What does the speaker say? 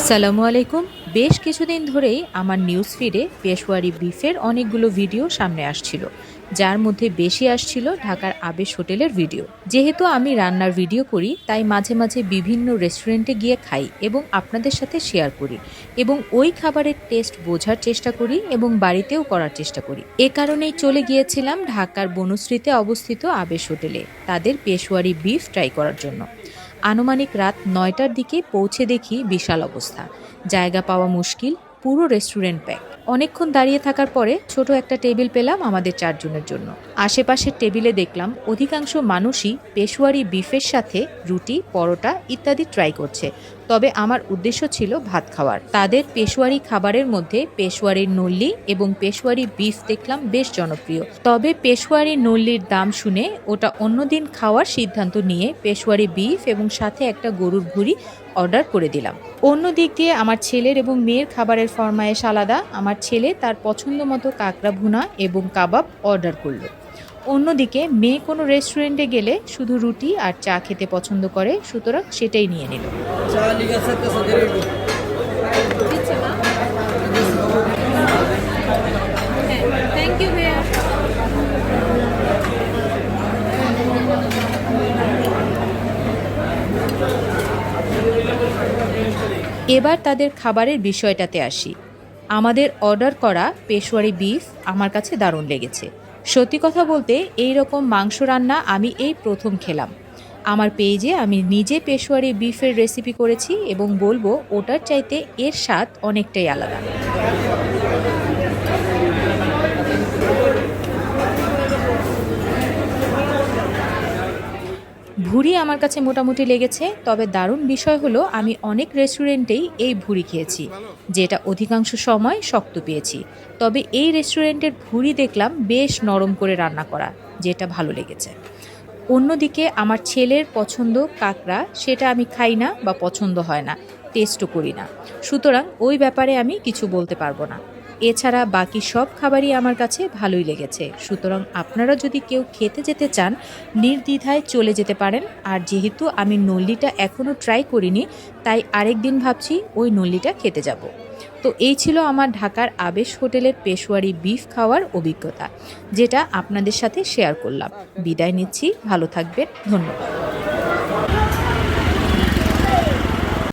আসসালামু আলাইকুম। বেশ কিছুদিন ধরেই আমার নিউজ ফিডে পেশওয়ারি বিফের অনেকগুলো ভিডিও সামনে আসছিল, যার মধ্যে বেশি আসছিল ঢাকার আবেশ হোটেলের ভিডিও যেহেতু আমি রান্নার ভিডিও করি, তাই মাঝে মাঝে বিভিন্ন রেস্টুরেন্টে গিয়ে খাই এবং আপনাদের সাথে শেয়ার করি এবং ওই খাবারের টেস্ট বোঝার চেষ্টা করি এবং বাড়িতেও করার চেষ্টা করি। এ কারণেই চলে গিয়েছিলাম ঢাকার বনশ্রীতে অবস্থিত আবেশ হোটেলে, তাদের পেশওয়ারি বিফ ট্রাই করার জন্য। আনুমানিক রাত নয়টার দিকে পৌঁছে দেখি বিশাল অবস্থা। জায়গা পাওয়া মুশকিল, পুরো রেস্টুরেন্ট প্যাক। অনেকক্ষণ দাঁড়িয়ে থাকার পরে ছোট একটা টেবিল পেলাম আমাদের চারজনের জন্য। আশেপাশের টেবিলে দেখলাম অধিকাংশ মানুষই পেশোয়ারি বিফের সাথে রুটি, পরোটা ইত্যাদি ট্রাই করছে। তবে আমার উদ্দেশ্য ছিল ভাত খাওয়ার। তাদের পেশোয়ারি খাবারের মধ্যে পেশোয়ারির নল্লি এবং পেশোয়ারি বিফ দেখলাম বেশ জনপ্রিয়। তবে পেশোয়ারি নল্লির দাম শুনে ওটা অন্যদিন খাওয়ার সিদ্ধান্ত নিয়ে পেশোয়ারি বিফ এবং সাথে একটা গরুর ভুড়ি অর্ডার করে দিলাম। অন্য দিক দিয়ে আমার ছেলের এবং মেয়ের খাবারের ফরমায়েশ আলাদা। আমার ছেলে তার পছন্দ মতো কাঁকড়া ভুনা এবং কাবাব অর্ডার করল। অন্যদিকে মেয়ে কোনো রেস্টুরেন্টে গেলে শুধু রুটি আর চা খেতে পছন্দ করে সুতরাং সেটাই নিয়ে নিল। ভাইয়া। এবার তাদের খাবারের বিষয়টাতে আসি। আমাদের অর্ডার করা পেশোয়ারি বিফ আমার কাছে দারুণ লেগেছে। সত্যি কথা বলতে এই রকম মাংস রান্না আমি এই প্রথম খেলাম। আমার পেজে আমি নিজে পেশোয়ারি বিফের রেসিপি করেছি এবং বলব, ওটার চাইতে এর স্বাদ অনেকটাই আলাদা। ভুড়ি আমার কাছে মোটামুটি লেগেছে, তবে দারুণ বিষয় হলো আমি অনেক রেস্টুরেন্টেই এই ভুড়ি খেয়েছি, যেটা অধিকাংশ সময় শক্ত পেয়েছি। তবে এই রেস্টুরেন্টের ভুড়ি দেখলাম বেশ নরম করে রান্না করা, যেটা ভালো লেগেছে। অন্যদিকে আমার ছেলের পছন্দ কাঁকড়া, সেটা আমি খাই না বা পছন্দ হয় না টেস্টও করি না। সুতরাং ওই ব্যাপারে আমি কিছু বলতে পারব না। এছাড়া বাকি সব খাবারই আমার কাছে ভালোই লেগেছে। সুতরাং আপনারা যদি কেউ খেতে যেতে চান, নির্দ্বিধায় চলে যেতে পারেন। আর যেহেতু আমি নল্লিটা এখনও ট্রাই করিনি, তাই আরেক দিন ভাবছি ওই নল্লিটা খেতে যাব। তো এই ছিল আমার ঢাকার আবেশ হোটেলের পেশোয়ারি বিফ খাওয়ার অভিজ্ঞতা, যেটা আপনাদের সাথে শেয়ার করলাম। বিদায় নিচ্ছি, ভালো থাকবেন, ধন্যবাদ।